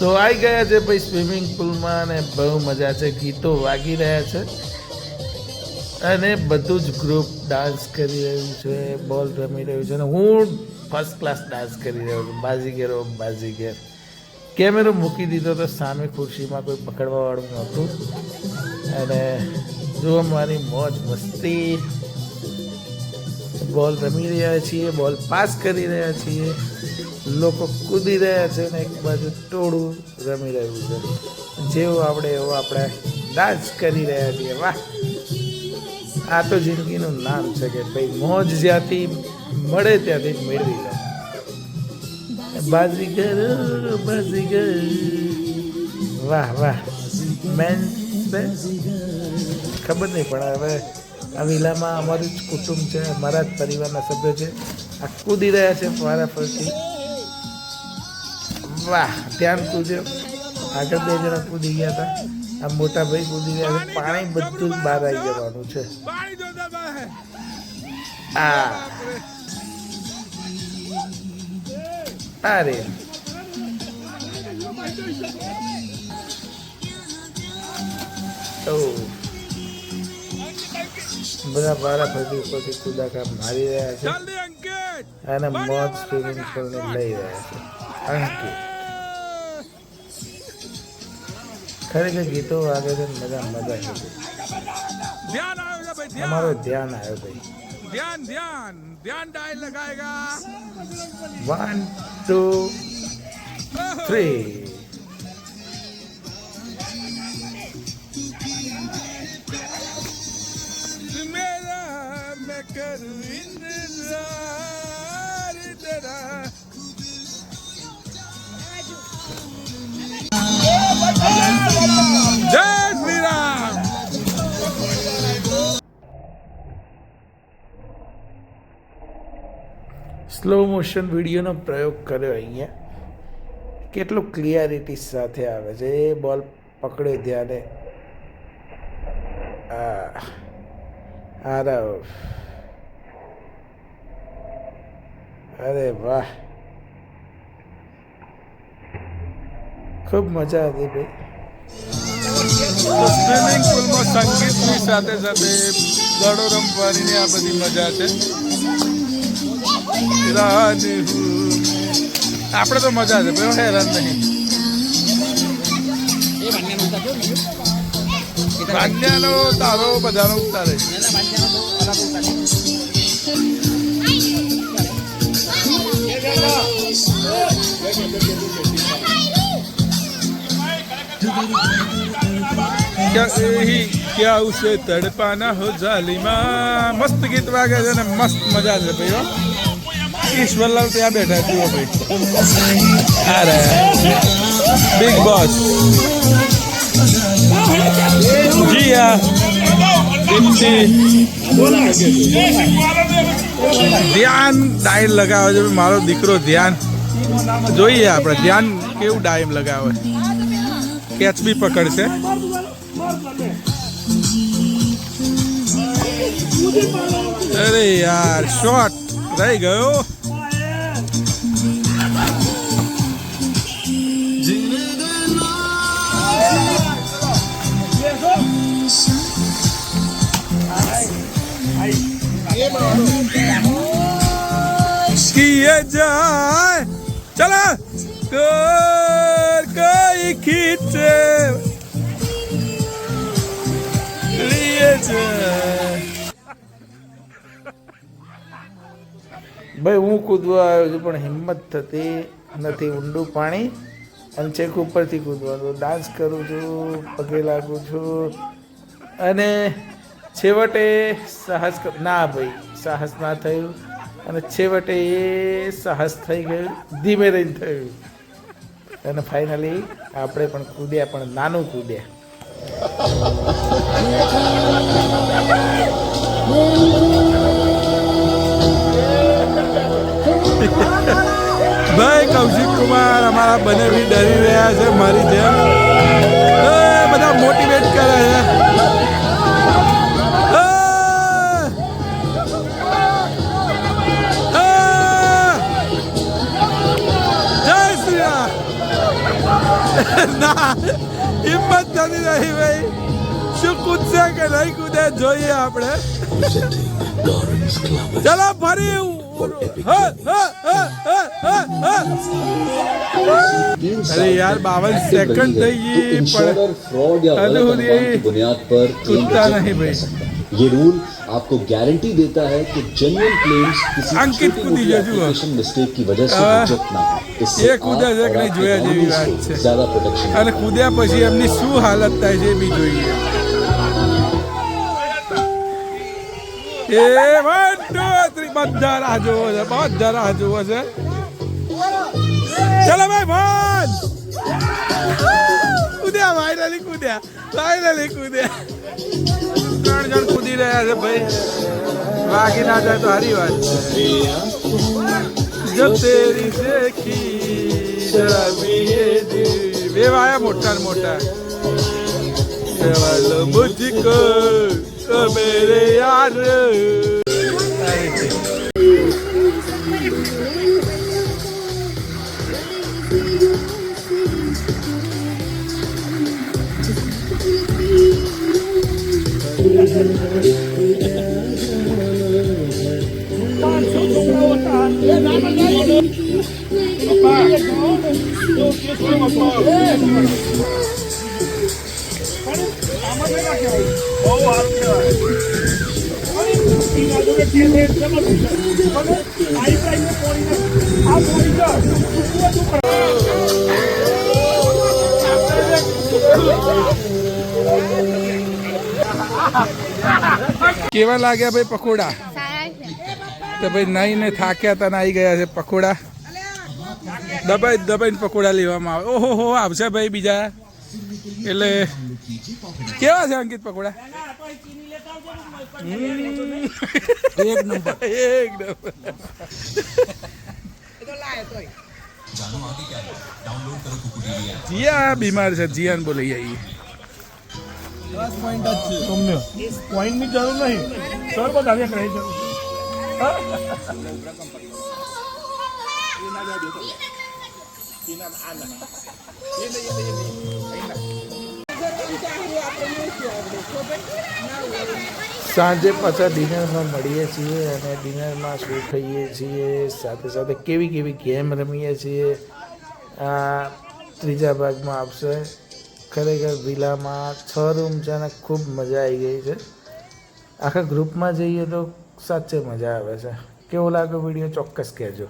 તો આવી ગયા છે ભાઈ સ્વિમિંગ પુલમાં અને બહુ મજા છે, ગીતો વાગી રહ્યા છે. અને બધું જ ગ્રુપ ડાન્સ કરી રહ્યું છે બોલ રમી રહ્યું છે અને હું ફર્સ્ટ ક્લાસ ડાન્સ કરી રહ્યો છું બાજીગેરો બાજીગેર કેમેરો મૂકી દીધો તો સામે ખુરશીમાં કોઈ પકડવાવાળું નહોતું. અને જુઓ મારી મોજ મસ્તી બોલ રમી રહ્યા છીએ બોલ પાસ કરી રહ્યા છીએ. લોકો કૂદી રહ્યા છે ને એક બાજુ ટોળું રમી રહ્યું છે. જેવું આપણે એવો આપણે ડાન્સ કરી રહ્યા છીએ. વાહ! આ તો જિંદગીનું નામ છે કે ભાઈ મોજ જ્યાંથી મળે ત્યાંથી મેળવી લો. બાજીગર બાજીગર. વાહ વાહ! મેન ખબર નહીં, પણ હવે આ વિલામાં અમારું જ કુટુંબ છે, અમારા જ પરિવારના સભ્યો છે. આ કૂદી રહ્યા છે, મારા પરથી વાહ ધ્યાન કૂદ્યો. આગળ બે જણા કૂદી ગયા હતા. આ મોટા ભાઈ કૂદી ગયા પાણી બધું જ બહાર આવી જવાનું છે. આ. અરે. બધા બારા ફરતી ઉપરથી કુદાકા મારી રહ્યા છે. અને મોજ સ્વિમિંગ પુલને લઈ રહ્યા છે. અંકિત. ખરેખર ગીતો વાગે છે મજા મજા ધ્યાન આવ્યો ભાઈ ધ્યાન. અમારો ધ્યાન આવ્યો ભાઈ. ધ્યાન ધ્યાન. ધ્યાન ડાયલ લગાયેગા. 1 2 3 સ્લો મોશન વિડીયોનો પ્રયોગ કર્યો અહીંયા. કેટલું ક્લિયરિટી સાથે આવે છે. એ બોલ પકડે ધ્યાને. આરવ અરે વાહ. ખૂબ મજા હતી ભાઈ. સ્વિમિંગ પુલમાં સંગીતની સાથે સાથે દડો રમવાની આ બધી મજા છે. રાની હું. આપણે તો મજા છે ભાઈ હેરાન નહીં ભાગ્યાનો તારો બધાનો ઉતારે क्या ही क्या उसे તડપાના હો જાલીમાં મસ્ત ગીત વાગે છે ને મસ્ત મજા છે ભાઈ હો ઈશ્વરલાલ ત્યાં બેઠા જુઓ ભાઈ. અરે. બિગ બોસ જી ધ્યાન ડાયલ લગાવે છે મારો દીકરો ધ્યાન. જોઈએ આપણે, ધ્યાન કેવું ડાઈમ લગાવે. કેચ બી પકડશે. અરે યાર શોટ રહી ગયો. કર કઈ ખીચે? લીએ છે. ભાઈ, હું કૂદવા આવ્યો છું, પણ હિંમત થતી નથી. ઊંડું પાણી અને છેક ઉપરથી કૂદવાનું. ડાન્સ કરું છું, પગે લાગું છું. અને છેવટે સાહસ ના ભાઈ, સાહસ ના થયું. અને છેવટે એ સાહસ થઈ ગયું, ધીમે રહીને થયું. અને ફાઇનલી આપણે પણ કૂદ્યા, પણ નાનું કૂદ્યા. ભાઈ, કૌશિક કુમાર, અમારા બંને બી ડરી રહ્યા છે, મારી જેમ. બધા મોટિવેટ કરે છે. ના હિંમત નથી રહી ભાઈ શું કૂદશે કે નહીં કૂદે જોઈએ આપણે ચલો ફરી હા, હા, હા, હા, હા, હા. अरे यार, बावन सेकंड तो थे ये इंश्योर पर- और फ्रॉड या अरे गलत वो अनुमान ये की बुनियाद पर claim कुत्ता reject नहीं भाई। कर सकता है। ये रूल आपको गारंटी देता है कि जेन्युइन क्लेम्स किसी अंकित छोटी को मोटी दीजिए जुआ। एप्लीकेशन मिस्टेक की वजह से आ, रिजेक्ट ना हो इससे ये आप कूदा છે કે और નહીં आपके જોયા જેવી families વાત को છે. ज्यादा प्रोटेक्शन અને કૂદ્યા પછી એમની શું હાલત થાય છે એ બી જોઈએ એ વન ટુ થ્રી બધા રાહ જોવો છે બધા રાહ જોવો છે ચલો ભાઈ વન કૂદ્યા વાયરલી કૂદ્યા વાયરલી કૂદ્યા જીતી રહ્યા છે ભાઈ. વાગી ના જાય તો હારી વાત છે. જબ તેરી દેખી જરા દિલ મોટા ને મોટા. વાલો મુજકો મેરે યાર. Thank you. કેવા લાગ્યા ભાઈ પકોડા? તો ભાઈ નાઈને થાક્યા તને આવી ગયા છે પકોડા. દબાઈ દબાઈને પકોડા લેવામાં આવે. ઓહો હો આવશે ભાઈ બીજા. એટલે કેવા છે અંકિત પકોડા. એક નંબર. એક નંબર. જીયા બીમાર છે જીયાન બોલાઈ આવીએ. તમને. પોઈન્ટની જરૂર નહીં. સર બધા સાંજે પાછા ડિનરમાં મળીએ છીએ અને ડિનરમાં શું ખાઈએ છીએ, સાથે સાથે કેવી કેવી ગેમ રમીએ છીએ. આ ત્રીજા ભાગમાં આવશે. ખરેખર વિલામાં છ રૂમ છે અને ખૂબ મજા આવી ગઈ છે. આખા ગ્રુપમાં જઈએ તો સાચે મજા આવે છે. કેવો લાગે વીડિયો? ચોક્કસ કહેજો.